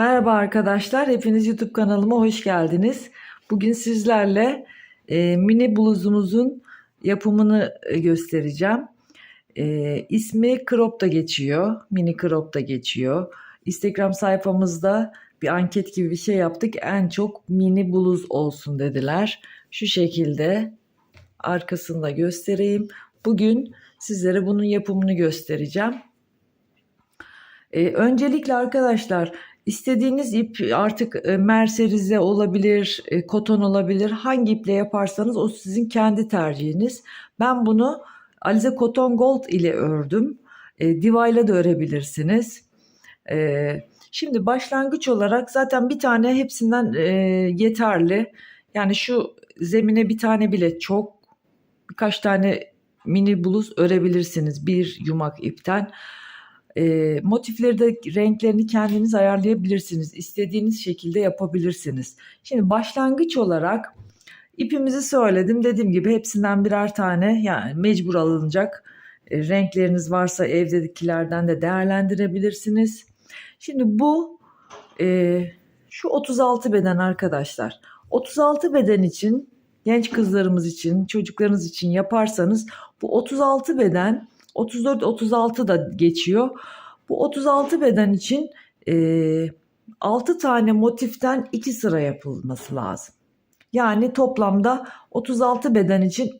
Merhaba arkadaşlar, hepiniz YouTube kanalıma hoş geldiniz. Bugün sizlerle e, mini bluzumuzun yapımını e, göstereceğim. E, ismi Crop da geçiyor, mini Crop da geçiyor. Instagram sayfamızda bir anket gibi bir şey yaptık. En çok mini bluz olsun dediler. Şu şekilde arkasını da göstereyim. Bugün sizlere bunun yapımını göstereceğim. E, öncelikle arkadaşlar istediğiniz ip artık e, merserize olabilir, e, koton olabilir. Hangi iple yaparsanız o sizin kendi tercihiniz. Ben bunu Alize Cotton Gold ile ördüm. E, Diva ile de örebilirsiniz. E, şimdi başlangıç olarak zaten bir tane hepsinden e, yeterli. Yani şu zemine bir tane bile çok. Birkaç tane mini bluz örebilirsiniz bir yumak ipten. E, motifleri de renklerini kendiniz ayarlayabilirsiniz. İstediğiniz şekilde yapabilirsiniz. Şimdi başlangıç olarak ipimizi söyledim. Dediğim gibi hepsinden birer tane yani mecbur alınacak e, renkleriniz varsa evdekilerden de değerlendirebilirsiniz. Şimdi bu e, şu 36 beden arkadaşlar. 36 beden için genç kızlarımız için, çocuklarınız için yaparsanız bu 36 beden 34-36 da geçiyor. Bu 36 beden için e, 6 tane motiften 2 sıra yapılması lazım. Yani toplamda 36 beden için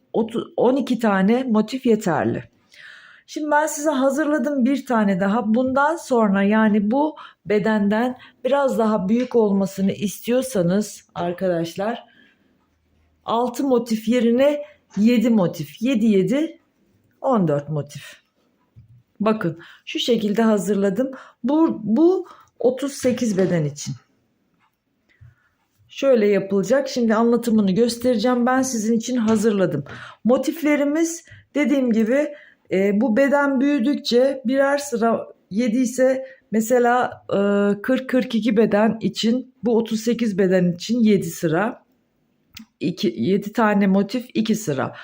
12 tane motif yeterli. Şimdi ben size hazırladım bir tane daha. Bundan sonra yani bu bedenden biraz daha büyük olmasını istiyorsanız arkadaşlar 6 motif yerine 7 motif. 7 7 14 motif. Bakın şu şekilde hazırladım. Bu, bu 38 beden için. Şöyle yapılacak. Şimdi anlatımını göstereceğim. Ben sizin için hazırladım. Motiflerimiz dediğim gibi e, bu beden büyüdükçe birer sıra 7 ise mesela e, 40-42 beden için bu 38 beden için 7 sıra. 2, 7 tane motif 2 sıra.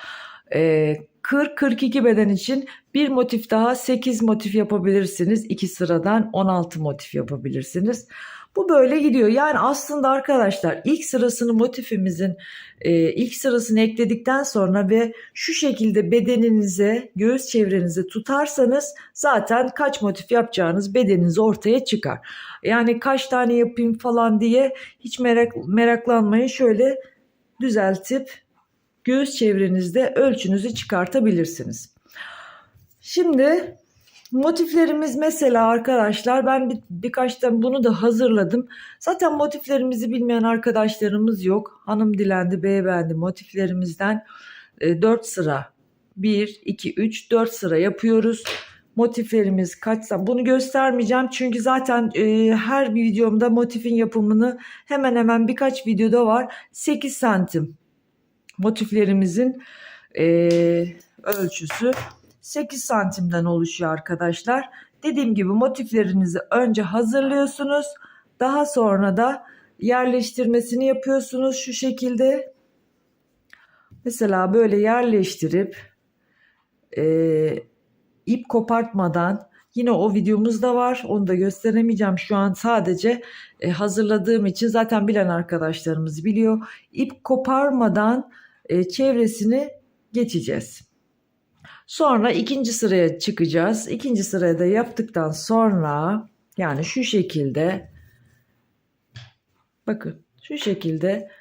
E, 40-42 beden için bir motif daha 8 motif yapabilirsiniz. 2 sıradan 16 motif yapabilirsiniz. Bu böyle gidiyor. Yani aslında arkadaşlar ilk sırasını motifimizin e, ilk sırasını ekledikten sonra ve şu şekilde bedeninize, göğüs çevrenize tutarsanız zaten kaç motif yapacağınız bedeniniz ortaya çıkar. Yani kaç tane yapayım falan diye hiç merak meraklanmayın. Şöyle düzeltip göğüs çevrenizde ölçünüzü çıkartabilirsiniz. Şimdi motiflerimiz mesela arkadaşlar ben bir, birkaç tane bunu da hazırladım. Zaten motiflerimizi bilmeyen arkadaşlarımız yok. Hanım dilendi, beyefendi motiflerimizden e, 4 sıra 1, 2, 3, 4 sıra yapıyoruz. Motiflerimiz kaçsa bunu göstermeyeceğim çünkü zaten e, her videomda motifin yapımını hemen hemen birkaç videoda var. 8 santim motiflerimizin e, ölçüsü 8 santimden oluşuyor arkadaşlar. Dediğim gibi motiflerinizi önce hazırlıyorsunuz. Daha sonra da yerleştirmesini yapıyorsunuz şu şekilde. Mesela böyle yerleştirip e, ip kopartmadan yine o videomuz da var. Onu da gösteremeyeceğim şu an sadece e, hazırladığım için zaten bilen arkadaşlarımız biliyor. İp koparmadan e, çevresini geçeceğiz. Sonra ikinci sıraya çıkacağız. İkinci sıraya da yaptıktan sonra yani şu şekilde bakın şu şekilde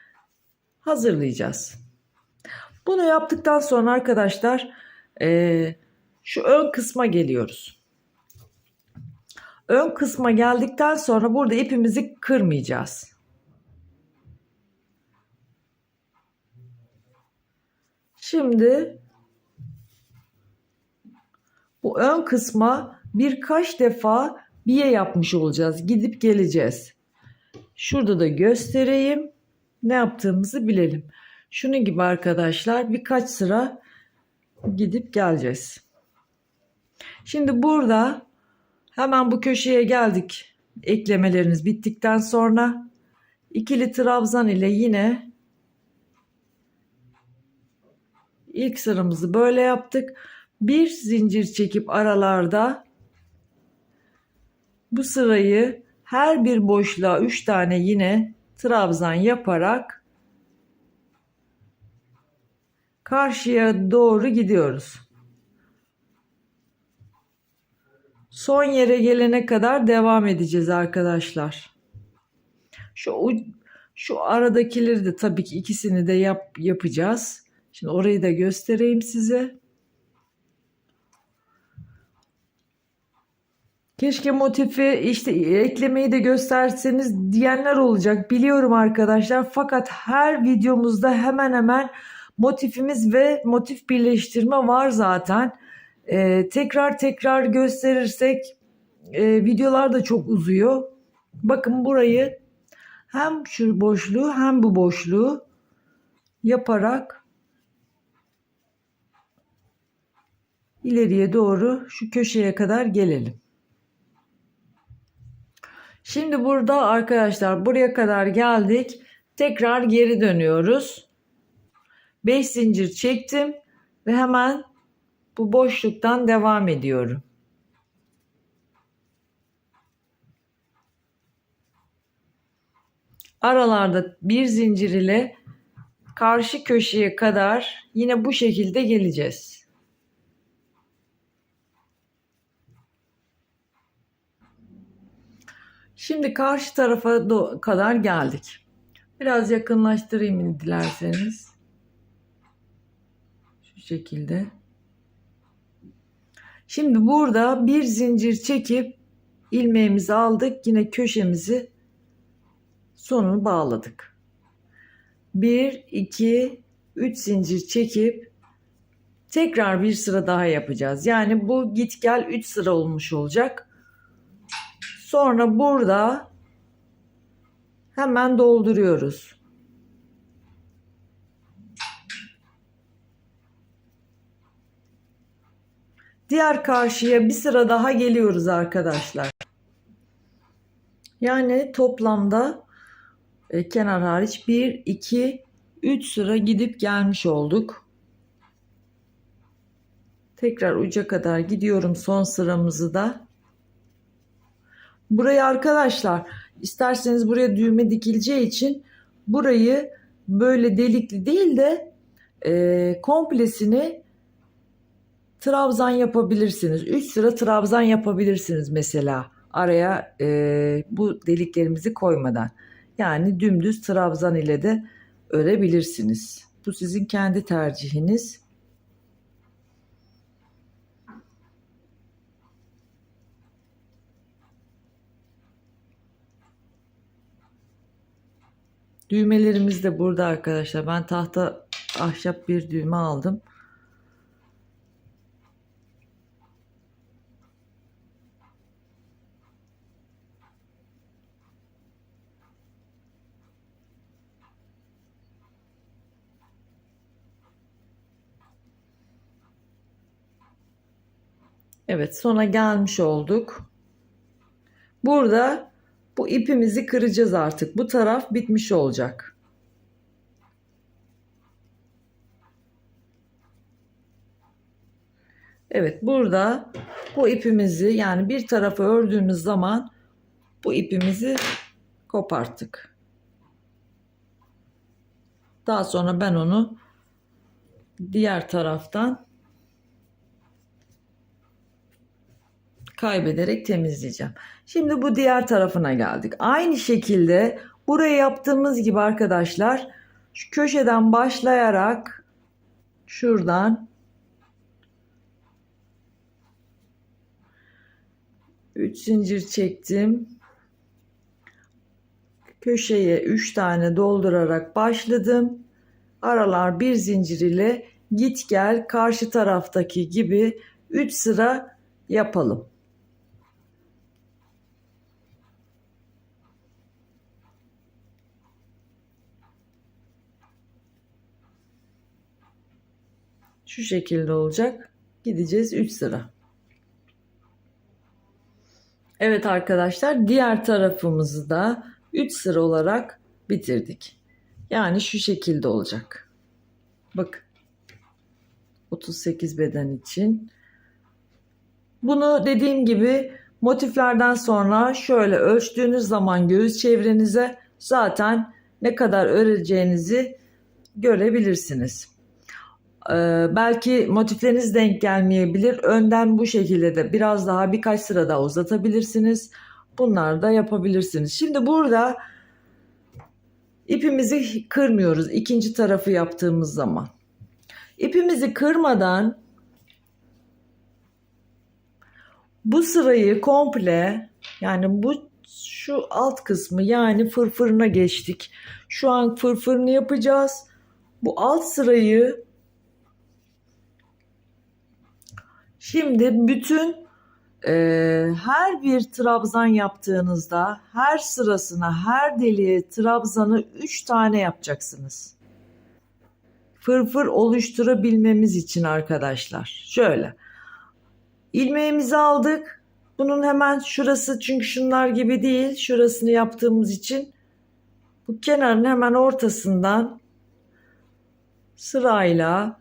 hazırlayacağız. Bunu yaptıktan sonra arkadaşlar e, şu ön kısma geliyoruz. Ön kısma geldikten sonra burada ipimizi kırmayacağız. Şimdi bu ön kısma birkaç defa biye yapmış olacağız. Gidip geleceğiz. Şurada da göstereyim. Ne yaptığımızı bilelim. Şunun gibi arkadaşlar birkaç sıra gidip geleceğiz. Şimdi burada hemen bu köşeye geldik. Eklemeleriniz bittikten sonra ikili trabzan ile yine ilk sıramızı böyle yaptık. Bir zincir çekip aralarda bu sırayı her bir boşluğa 3 tane yine trabzan yaparak karşıya doğru gidiyoruz. Son yere gelene kadar devam edeceğiz arkadaşlar. Şu şu aradakileri de tabii ki ikisini de yap, yapacağız. Şimdi orayı da göstereyim size. Keşke motifi işte eklemeyi de gösterseniz diyenler olacak. Biliyorum arkadaşlar. Fakat her videomuzda hemen hemen motifimiz ve motif birleştirme var zaten. Ee, tekrar tekrar gösterirsek e, videolar da çok uzuyor. Bakın burayı hem şu boşluğu hem bu boşluğu yaparak ileriye doğru şu köşeye kadar gelelim. Şimdi burada arkadaşlar buraya kadar geldik. Tekrar geri dönüyoruz. 5 zincir çektim ve hemen bu boşluktan devam ediyorum. Aralarda bir zincir ile karşı köşeye kadar yine bu şekilde geleceğiz. Şimdi karşı tarafa kadar geldik. Biraz yakınlaştırayım dilerseniz. Şu şekilde. Şimdi burada bir zincir çekip ilmeğimizi aldık. Yine köşemizi sonunu bağladık. 1 2 3 zincir çekip tekrar bir sıra daha yapacağız. Yani bu git gel 3 sıra olmuş olacak. Sonra burada hemen dolduruyoruz. Diğer karşıya bir sıra daha geliyoruz arkadaşlar. Yani toplamda e, kenar hariç 1, 2, 3 sıra gidip gelmiş olduk. Tekrar uca kadar gidiyorum son sıramızı da. Burayı arkadaşlar isterseniz buraya düğme dikileceği için burayı böyle delikli değil de e, komplesini trabzan yapabilirsiniz. 3 sıra trabzan yapabilirsiniz mesela araya e, bu deliklerimizi koymadan. Yani dümdüz trabzan ile de örebilirsiniz. Bu sizin kendi tercihiniz. Düğmelerimiz de burada arkadaşlar. Ben tahta ahşap bir düğme aldım. Evet sona gelmiş olduk. Burada bu ipimizi kıracağız artık. Bu taraf bitmiş olacak. Evet burada bu ipimizi yani bir tarafı ördüğümüz zaman bu ipimizi koparttık. Daha sonra ben onu diğer taraftan kaybederek temizleyeceğim. Şimdi bu diğer tarafına geldik. Aynı şekilde buraya yaptığımız gibi arkadaşlar şu köşeden başlayarak şuradan 3 zincir çektim. Köşeye 3 tane doldurarak başladım. Aralar bir zincir ile git gel karşı taraftaki gibi 3 sıra yapalım. Şu şekilde olacak. Gideceğiz 3 sıra. Evet arkadaşlar diğer tarafımızı da 3 sıra olarak bitirdik. Yani şu şekilde olacak. Bak. 38 beden için. Bunu dediğim gibi Motiflerden sonra şöyle ölçtüğünüz zaman göğüs çevrenize zaten ne kadar öreceğinizi görebilirsiniz. Ee, belki motifleriniz denk gelmeyebilir. Önden bu şekilde de biraz daha birkaç sıra daha uzatabilirsiniz. Bunlar da yapabilirsiniz. Şimdi burada ipimizi kırmıyoruz ikinci tarafı yaptığımız zaman. İpimizi kırmadan bu sırayı komple yani bu şu alt kısmı yani fırfırına geçtik. Şu an fırfırını yapacağız. Bu alt sırayı şimdi bütün e, her bir trabzan yaptığınızda her sırasına her deliğe trabzanı 3 tane yapacaksınız. Fırfır oluşturabilmemiz için arkadaşlar. Şöyle. ilmeğimizi aldık. Bunun hemen şurası çünkü şunlar gibi değil. Şurasını yaptığımız için bu kenarın hemen ortasından sırayla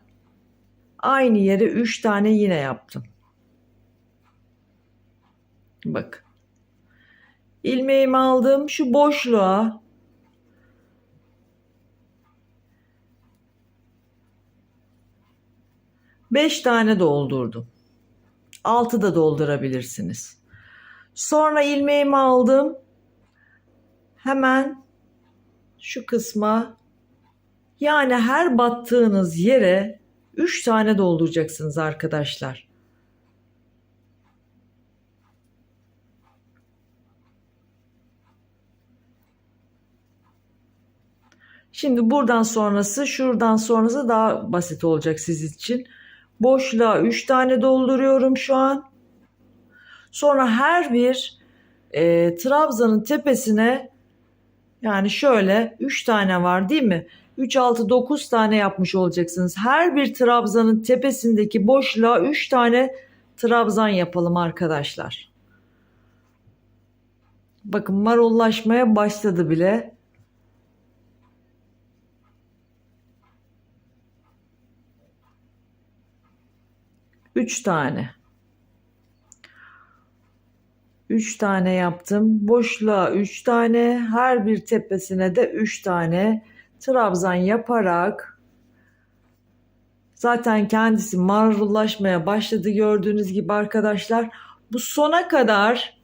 aynı yere 3 tane yine yaptım. Bak. İlmeğimi aldım. Şu boşluğa beş tane doldurdum. Altı da doldurabilirsiniz. Sonra ilmeğimi aldım. Hemen şu kısma yani her battığınız yere 3 tane dolduracaksınız arkadaşlar. Şimdi buradan sonrası, şuradan sonrası daha basit olacak siz için. Boşluğa 3 tane dolduruyorum şu an. Sonra her bir e, trabzanın tepesine yani şöyle 3 tane var değil mi? 3, 6, 9 tane yapmış olacaksınız. Her bir trabzanın tepesindeki boşluğa 3 tane trabzan yapalım arkadaşlar. Bakın marullaşmaya başladı bile. Üç tane. Üç tane yaptım. Boşluğa üç tane. Her bir tepesine de üç tane trabzan yaparak zaten kendisi marullaşmaya başladı gördüğünüz gibi arkadaşlar. Bu sona kadar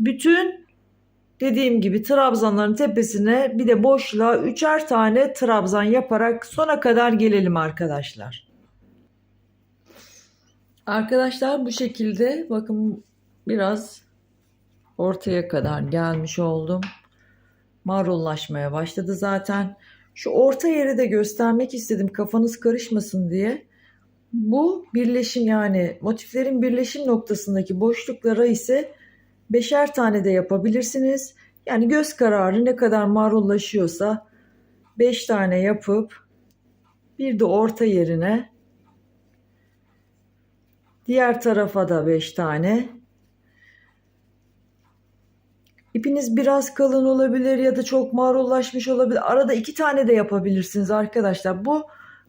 bütün dediğim gibi trabzanların tepesine bir de boşluğa üçer tane trabzan yaparak sona kadar gelelim arkadaşlar. Arkadaşlar bu şekilde bakın biraz ortaya kadar gelmiş oldum. Marullaşmaya başladı zaten. Şu orta yeri de göstermek istedim kafanız karışmasın diye. Bu birleşim yani motiflerin birleşim noktasındaki boşluklara ise beşer tane de yapabilirsiniz. Yani göz kararı ne kadar marullaşıyorsa beş tane yapıp bir de orta yerine diğer tarafa da beş tane İpiniz biraz kalın olabilir ya da çok marullaşmış olabilir. Arada iki tane de yapabilirsiniz arkadaşlar. Bu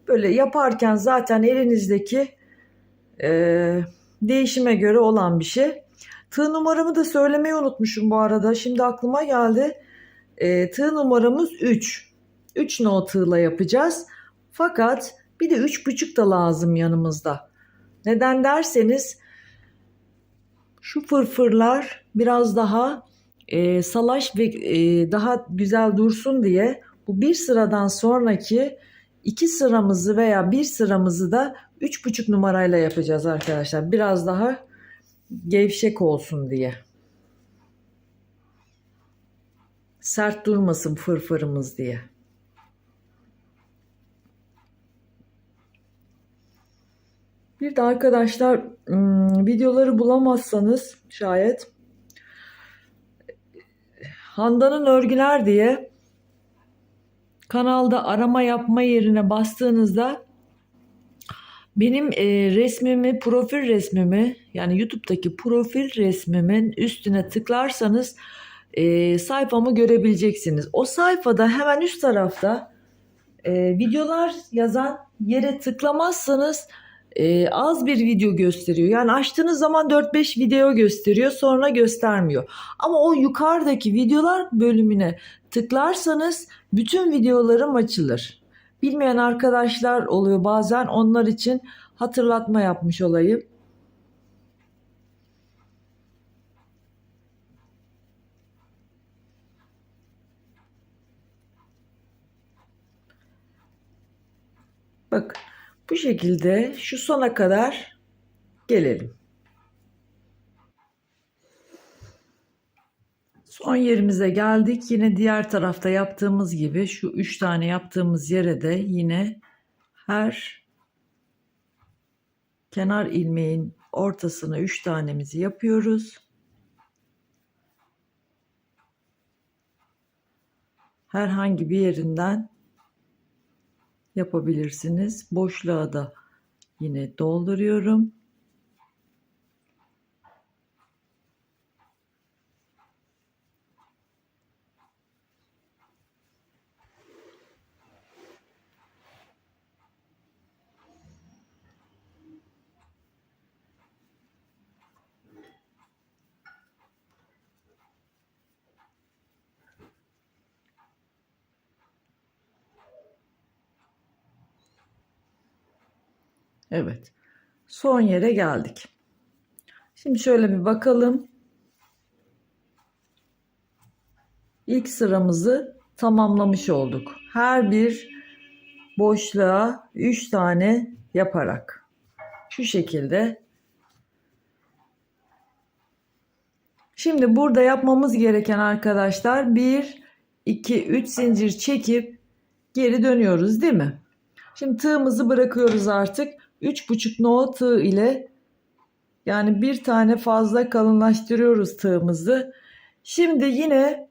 böyle yaparken zaten elinizdeki e, değişime göre olan bir şey. Tığ numaramı da söylemeyi unutmuşum bu arada. Şimdi aklıma geldi. E, tığ numaramız 3. 3 no tığla yapacağız. Fakat bir de 3,5 da lazım yanımızda. Neden derseniz şu fırfırlar biraz daha e, salaş ve e, daha güzel dursun diye bu bir sıradan sonraki iki sıramızı veya bir sıramızı da üç buçuk numarayla yapacağız arkadaşlar. Biraz daha gevşek olsun diye. Sert durmasın fırfırımız diye. Bir de arkadaşlar videoları bulamazsanız şayet Handan'ın örgüler diye kanalda arama yapma yerine bastığınızda benim e, resmimi, profil resmimi yani YouTube'daki profil resmimin üstüne tıklarsanız e, sayfamı görebileceksiniz. O sayfada hemen üst tarafta e, videolar yazan yere tıklamazsanız e, az bir video gösteriyor. Yani açtığınız zaman 4-5 video gösteriyor sonra göstermiyor. Ama o yukarıdaki videolar bölümüne tıklarsanız bütün videolarım açılır. Bilmeyen arkadaşlar oluyor bazen onlar için hatırlatma yapmış olayım. Bak bu şekilde şu sona kadar gelelim. Son yerimize geldik. Yine diğer tarafta yaptığımız gibi şu üç tane yaptığımız yere de yine her kenar ilmeğin ortasına üç tanemizi yapıyoruz. Herhangi bir yerinden yapabilirsiniz. Boşluğa da yine dolduruyorum. Evet. Son yere geldik. Şimdi şöyle bir bakalım. İlk sıramızı tamamlamış olduk. Her bir boşluğa 3 tane yaparak. Şu şekilde. Şimdi burada yapmamız gereken arkadaşlar 1 2 3 zincir çekip geri dönüyoruz değil mi? Şimdi tığımızı bırakıyoruz artık. 3,5 no tığ ile yani bir tane fazla kalınlaştırıyoruz tığımızı. Şimdi yine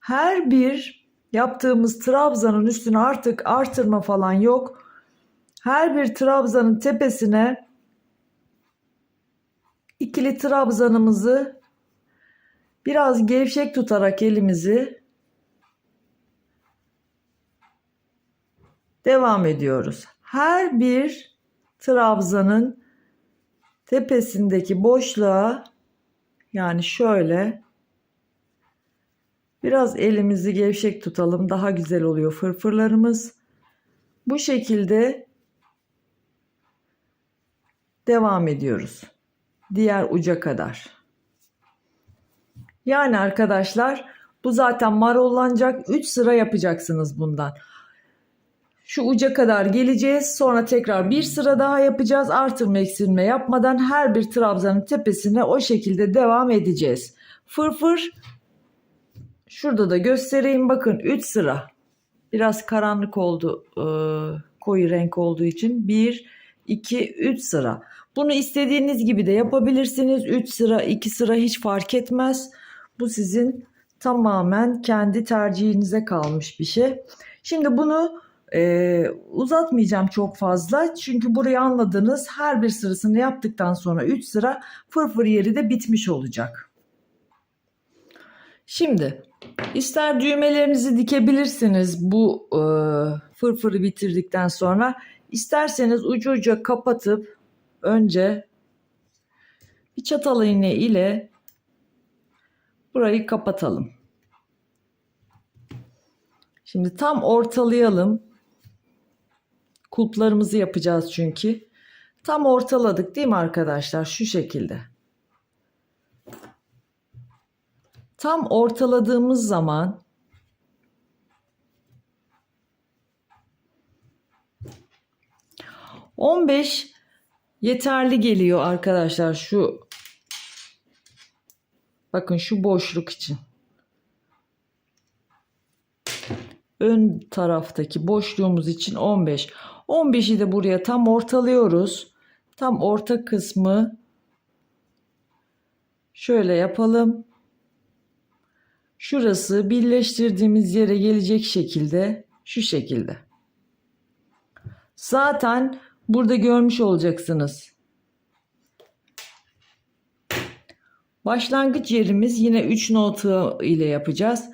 her bir yaptığımız trabzanın üstüne artık artırma falan yok. Her bir trabzanın tepesine ikili trabzanımızı biraz gevşek tutarak elimizi devam ediyoruz. Her bir trabzanın tepesindeki boşluğa yani şöyle biraz elimizi gevşek tutalım daha güzel oluyor fırfırlarımız. Bu şekilde devam ediyoruz. Diğer uca kadar. Yani arkadaşlar bu zaten marollanacak 3 sıra yapacaksınız bundan. Şu uca kadar geleceğiz. Sonra tekrar bir sıra daha yapacağız. Artırma eksilme yapmadan her bir trabzanın tepesine o şekilde devam edeceğiz. Fırfır şurada da göstereyim. Bakın 3 sıra. Biraz karanlık oldu. E, koyu renk olduğu için. 1, 2, 3 sıra. Bunu istediğiniz gibi de yapabilirsiniz. 3 sıra, 2 sıra hiç fark etmez. Bu sizin tamamen kendi tercihinize kalmış bir şey. Şimdi bunu ee, uzatmayacağım çok fazla çünkü burayı anladınız. Her bir sırasını yaptıktan sonra 3 sıra fırfır yeri de bitmiş olacak. Şimdi ister düğmelerinizi dikebilirsiniz bu e, fırfırı bitirdikten sonra. isterseniz ucu uca kapatıp önce bir çatal iğne ile burayı kapatalım. Şimdi tam ortalayalım. Kulplarımızı yapacağız çünkü. Tam ortaladık değil mi arkadaşlar? Şu şekilde. Tam ortaladığımız zaman on beş yeterli geliyor arkadaşlar şu bakın şu boşluk için. Ön taraftaki boşluğumuz için 15. 15'i de buraya tam ortalıyoruz. Tam orta kısmı şöyle yapalım. Şurası birleştirdiğimiz yere gelecek şekilde şu şekilde. Zaten burada görmüş olacaksınız. Başlangıç yerimiz yine 3 nota ile yapacağız.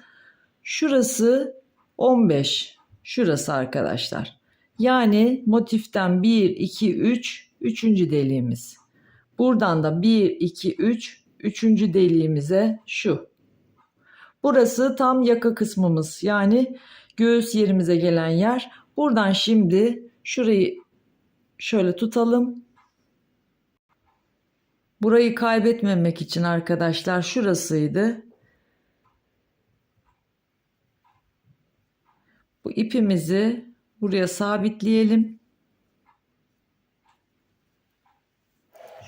Şurası 15. Şurası arkadaşlar. Yani motiften 1, 2, 3, üçüncü deliğimiz. Buradan da 1, 2, 3, üçüncü deliğimize şu. Burası tam yaka kısmımız. Yani göğüs yerimize gelen yer. Buradan şimdi şurayı şöyle tutalım. Burayı kaybetmemek için arkadaşlar şurasıydı. Bu ipimizi buraya sabitleyelim.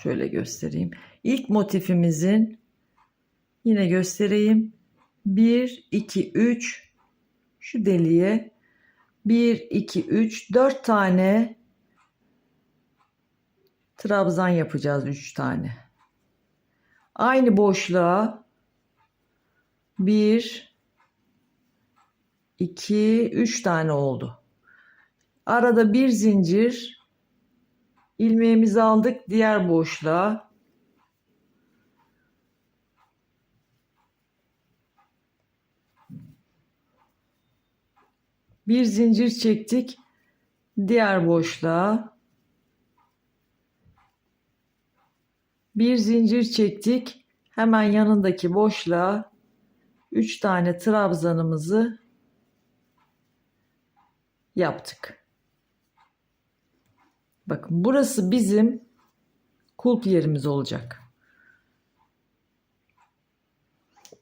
Şöyle göstereyim. İlk motifimizin yine göstereyim. 1 2 3 şu deliğe 1 2 3 4 tane trabzan yapacağız 3 tane. Aynı boşluğa 1 2 3 tane oldu. Arada bir zincir ilmeğimizi aldık diğer boşluğa. Bir zincir çektik diğer boşluğa. Bir zincir çektik. Hemen yanındaki boşluğa 3 tane trabzanımızı yaptık. Bakın burası bizim kulp yerimiz olacak.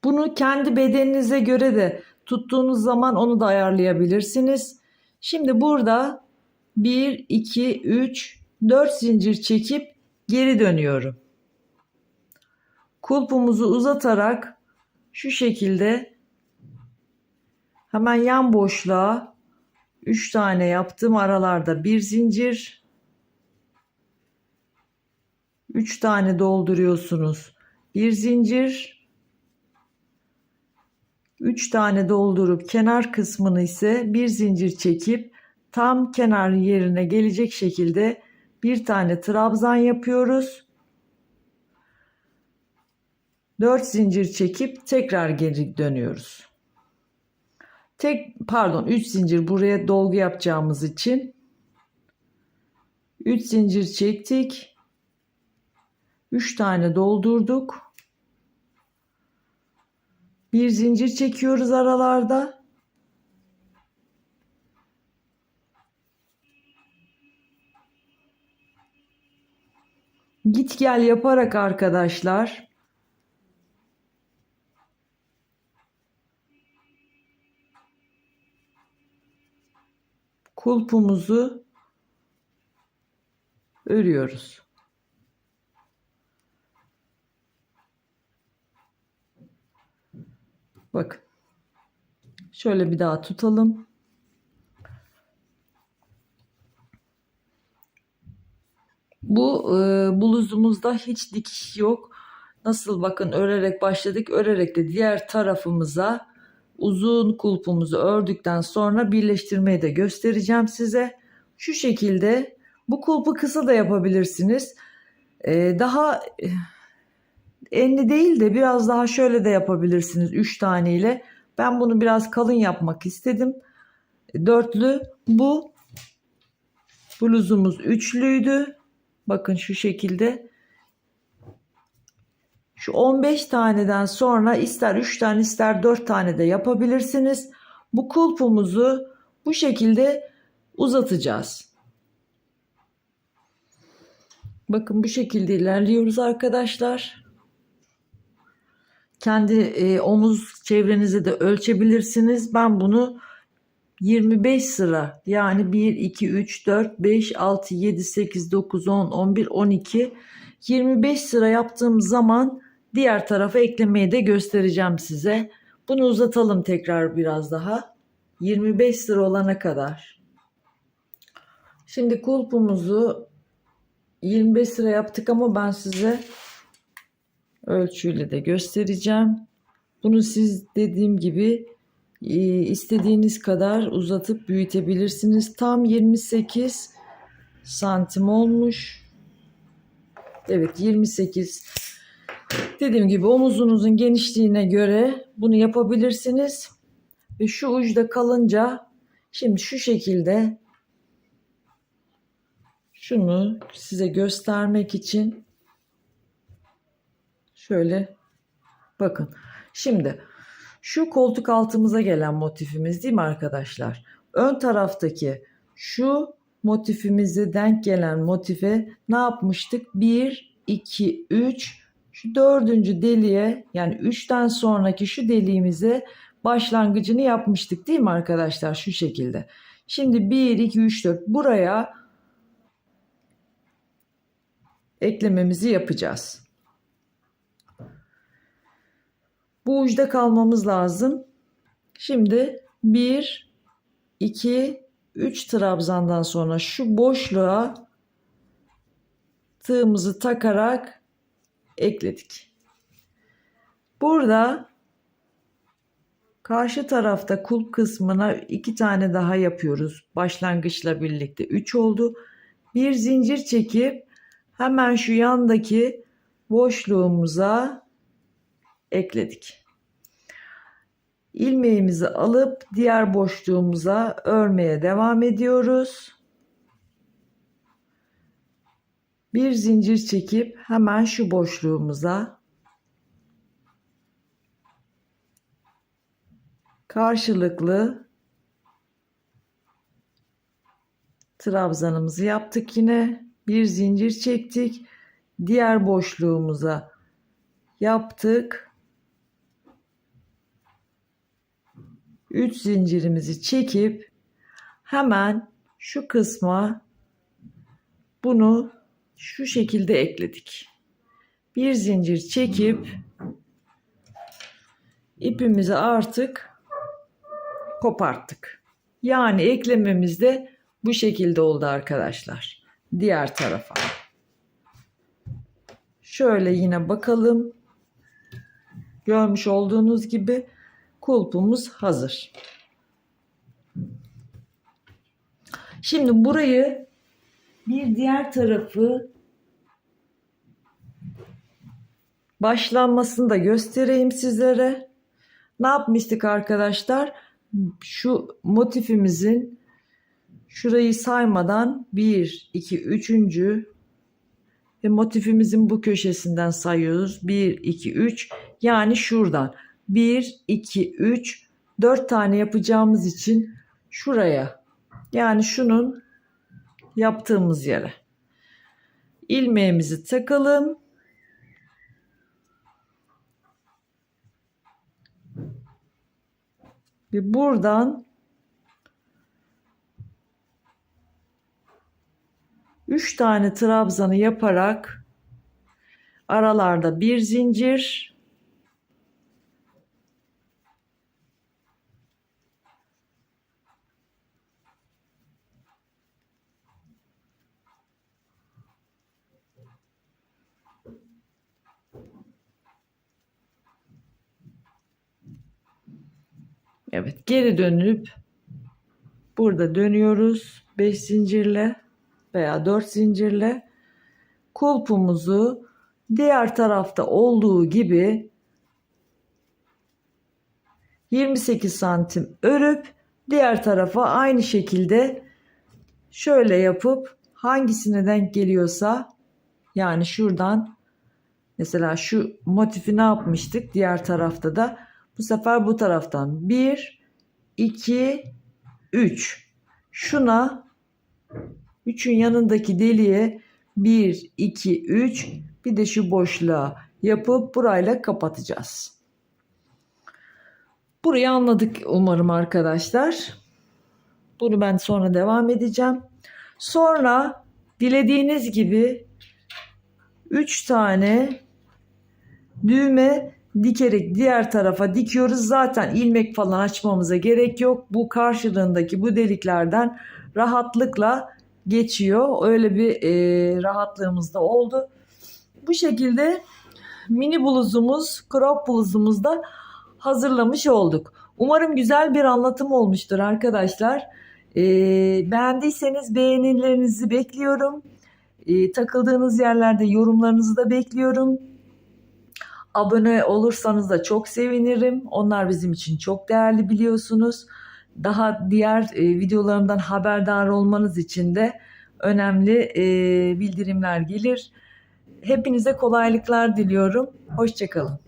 Bunu kendi bedeninize göre de tuttuğunuz zaman onu da ayarlayabilirsiniz. Şimdi burada 1, 2, 3, 4 zincir çekip geri dönüyorum. Kulpumuzu uzatarak şu şekilde hemen yan boşluğa 3 tane yaptım aralarda bir zincir 3 tane dolduruyorsunuz bir zincir 3 tane doldurup kenar kısmını ise bir zincir çekip tam kenar yerine gelecek şekilde bir tane trabzan yapıyoruz. 4 zincir çekip tekrar geri dönüyoruz. Tek pardon 3 zincir buraya dolgu yapacağımız için 3 zincir çektik. 3 tane doldurduk. Bir zincir çekiyoruz aralarda. Git gel yaparak arkadaşlar kulpumuzu örüyoruz. Bakın. Şöyle bir daha tutalım. Bu e, bluzumuzda hiç dikiş yok. Nasıl bakın örerek başladık. Örerek de diğer tarafımıza uzun kulpumuzu ördükten sonra birleştirmeyi de göstereceğim size. Şu şekilde bu kulpu kısa da yapabilirsiniz. Ee, daha enli değil de biraz daha şöyle de yapabilirsiniz 3 tane ile. Ben bunu biraz kalın yapmak istedim. Dörtlü bu bluzumuz üçlüydü. Bakın şu şekilde. Şu 15 taneden sonra ister 3 tane ister 4 tane de yapabilirsiniz. Bu kulpumuzu bu şekilde uzatacağız. Bakın bu şekilde ilerliyoruz arkadaşlar. Kendi e, omuz çevrenizi de ölçebilirsiniz. Ben bunu 25 sıra yani 1, 2, 3, 4, 5, 6, 7, 8, 9, 10, 11, 12, 25 sıra yaptığım zaman diğer tarafa eklemeyi de göstereceğim size. Bunu uzatalım tekrar biraz daha. 25 sıra olana kadar. Şimdi kulpumuzu 25 sıra yaptık ama ben size ölçüyle de göstereceğim. Bunu siz dediğim gibi e, istediğiniz kadar uzatıp büyütebilirsiniz. Tam 28 santim olmuş. Evet 28. Dediğim gibi omuzunuzun genişliğine göre bunu yapabilirsiniz. Ve şu uçta kalınca şimdi şu şekilde şunu size göstermek için şöyle bakın. Şimdi şu koltuk altımıza gelen motifimiz değil mi arkadaşlar? Ön taraftaki şu motifimize denk gelen motife ne yapmıştık? 1, 2, 3 şu dördüncü deliğe yani 3'ten sonraki şu deliğimize başlangıcını yapmıştık değil mi arkadaşlar? Şu şekilde. Şimdi 1, 2, 3, 4 buraya eklememizi yapacağız. Bu uçta kalmamız lazım. Şimdi 1, 2, 3 trabzandan sonra şu boşluğa tığımızı takarak ekledik. Burada karşı tarafta kulp kısmına iki tane daha yapıyoruz. Başlangıçla birlikte 3 oldu. Bir zincir çekip hemen şu yandaki boşluğumuza ekledik. İlmeğimizi alıp diğer boşluğumuza örmeye devam ediyoruz. Bir zincir çekip hemen şu boşluğumuza karşılıklı trabzanımızı yaptık yine. Bir zincir çektik. Diğer boşluğumuza yaptık. 3 zincirimizi çekip hemen şu kısma bunu şu şekilde ekledik. Bir zincir çekip ipimizi artık koparttık. Yani eklememiz de bu şekilde oldu arkadaşlar. Diğer tarafa. Şöyle yine bakalım. Görmüş olduğunuz gibi kulpumuz hazır. Şimdi burayı bir diğer tarafı başlanmasını da göstereyim sizlere. Ne yapmıştık arkadaşlar? Şu motifimizin şurayı saymadan 1, 2, 3. ve motifimizin bu köşesinden sayıyoruz. 1, 2, 3 yani şuradan. 1, 2, 3, 4 tane yapacağımız için şuraya yani şunun yaptığımız yere ilmeğimizi takalım. Ve buradan 3 tane trabzanı yaparak aralarda bir zincir Evet geri dönüp burada dönüyoruz. 5 zincirle veya 4 zincirle. Kulpumuzu diğer tarafta olduğu gibi 28 santim örüp diğer tarafa aynı şekilde şöyle yapıp hangisine denk geliyorsa yani şuradan mesela şu motifi ne yapmıştık? Diğer tarafta da bu sefer bu taraftan 1 2 3 şuna 3'ün yanındaki deliğe 1 2 3 bir de şu boşluğa yapıp burayla kapatacağız. Burayı anladık umarım arkadaşlar. Bunu ben sonra devam edeceğim. Sonra dilediğiniz gibi 3 tane düğme dikerek diğer tarafa dikiyoruz. Zaten ilmek falan açmamıza gerek yok. Bu karşılığındaki bu deliklerden rahatlıkla geçiyor. Öyle bir e, rahatlığımız da oldu. Bu şekilde mini bluzumuz, crop bluzumuz da hazırlamış olduk. Umarım güzel bir anlatım olmuştur arkadaşlar. E, beğendiyseniz beğenilerinizi bekliyorum. E, takıldığınız yerlerde yorumlarınızı da bekliyorum. Abone olursanız da çok sevinirim. Onlar bizim için çok değerli biliyorsunuz. Daha diğer e, videolarımdan haberdar olmanız için de önemli e, bildirimler gelir. Hepinize kolaylıklar diliyorum. Hoşçakalın.